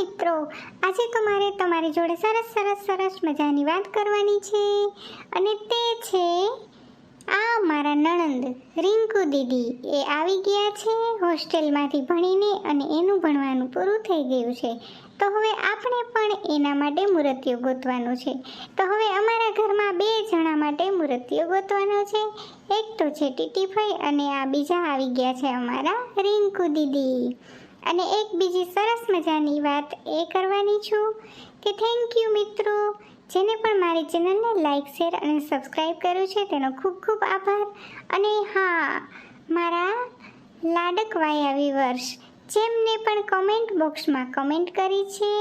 મિત્રો, આજે તો મારે તમારી જોડે સરસ સરસ સરસ મજાની વાત કરવાની છે અને તે છે, આ મારા નણંદ રિંકુ દીદી. એ આવી ગયા છે હોસ્ટેલમાંથી ભણીને અને એનું ભણવાનું પૂરું થઈ ગયું છે. તો હવે આપણે પણ એના માટે મૂર્તિઓ ગોતવાનું છે. તો હવે અમારા ઘરમાં બે જણા માટે મૂર્તિઓ ગોતવાનો છે. એક તો છે ટીટીફાઈ અને આ બીજા આવી ગયા છે અમારા રિંકુ દીદી. અને એક બીજી સરસ મજાની વાત એ કરવાની છું કે થેન્ક યુ મિત્રો. જેને પણ મારી ચેનલને લાઇક શેર અને સબસ્ક્રાઈબ કર્યું છે તેનો ખૂબ ખૂબ આભાર. અને હા, મારા લાડકવાયા વિવર્સ જેમને પણ કમેન્ટ બોક્સમાં કમેન્ટ કરી છે,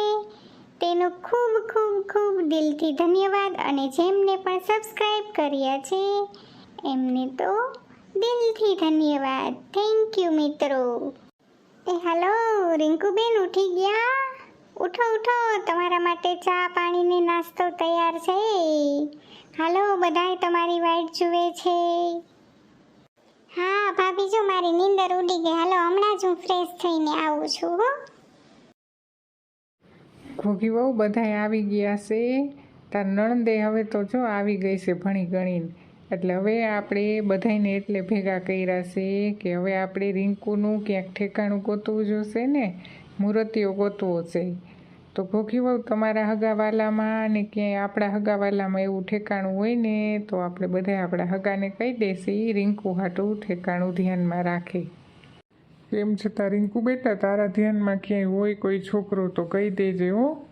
તેનો ખૂબ ખૂબ ખૂબ દિલથી ધન્યવાદ અને જેમને પણ સબસ્ક્રાઈબ કર્યા છે, એમને તો દિલથી ધન્યવાદ. થેન્ક યુ મિત્રો. એ, હાલો, રિંકુબેન ઉઠી ગયા? ઉઠો ઉઠો, તમારા માટે ચા પાણીને નાસ્તો તૈયાર છે. હાલો, બધાય તમારી વાઈટ જુએ છે. હા, ભાભી, જો મારી નીંદર ઉડી ગઈ. હાલો, હમણાં જ હું ફ્રેશ થઈને આવું છું, હો. ખોખી બહુ બધાય આવી ગયા છે. તાર નણંદે હવે તો જો આવી ગઈ છે ભણી ગણીને. એટલે હવે આપણે બધાયને એટલે ભેગા કર્યા છે કે હવે આપણે રિંકુનું ક્યાંક ઠેકાણું ગોતવું જોશે ને, મૂર્તિઓ ગોતવો છે. તો ભોખી બહુ તમારા હગાવાલામાં અને ક્યાંય આપણા હગાવાલામાં એવું ઠેકાણું હોય ને, તો આપણે બધા આપણા હગાને કહી દેશે, રિંકુ હાટું ઠેકાણું ધ્યાનમાં રાખે. એમ છતાં રિંકુ બેટા, તારા ધ્યાનમાં ક્યાંય હોય કોઈ છોકરો તો કહી દેજે હો.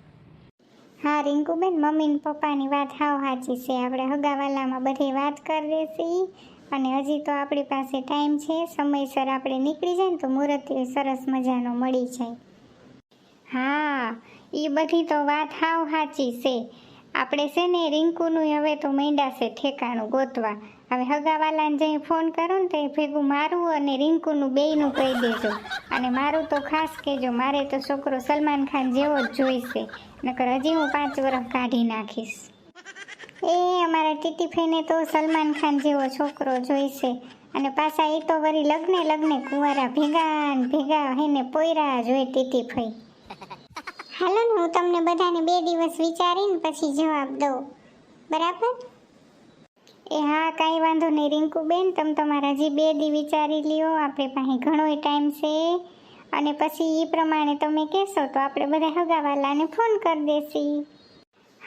હા, રિંકુબેન મમ્મી ને પપ્પાની વાત હાવ સાચી છે. આપણે હગાવાલામાં બધી વાત કરી દેશી અને હજી તો આપણી પાસે ટાઈમ છે. સમયસર આપણે નીકળી જાય ને તો મુહૂર્ત સરસ મજાનો મળી જાય. હા એ બધી તો વાત હાવ સાચી છે. આપણે છે ને રિંકુનું હવે તો માંડ્યા છે ઠેકાણું ગોતવા. હવે હગાવાલાને જઈ ફોન કરો ને તો ભેગું મારું અને રિંકુનું બેયનું કહી દેજો. અને મારું તો ખાસ કહેજો, મારે તો છોકરો સલમાન ખાન જેવો જ જોઈશે. નકર હજી હું પાંચ વર્ષ કાઢી નાખીશ. એ અમારા ટીટીફેને તો સલમાન ખાન જેવો છોકરો જોઈશે. અને પાછા એ તો વરી લગ્ને લગ્ને કુંવારા ભેગા ભેગા હેને પોયરા જોઈ ટીટીફઈ. હાલો ને, હું તમને બધાને બે દિવસ વિચારીને પછી જવાબ દઉં. બરાબર? એ હા, કાંઈ વાંધો નહીં, રિંકુબેન, તમે તમારા હજી બે દી વિચારી લ્યો, આપણે પાસે ઘણોય ટાઈમ છે. અને પછી એ પ્રમાણે તમે કહેશો, તો આપણે બધા હગાવાલાને ફોન કરી દેશી.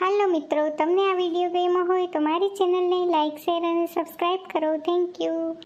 હાલો મિત્રો, તમને આ વીડિયો ગમ્યો હોય તો મારી ચેનલને લાઈક, શેર અને સબસ્ક્રાઈબ કરો. Thank you.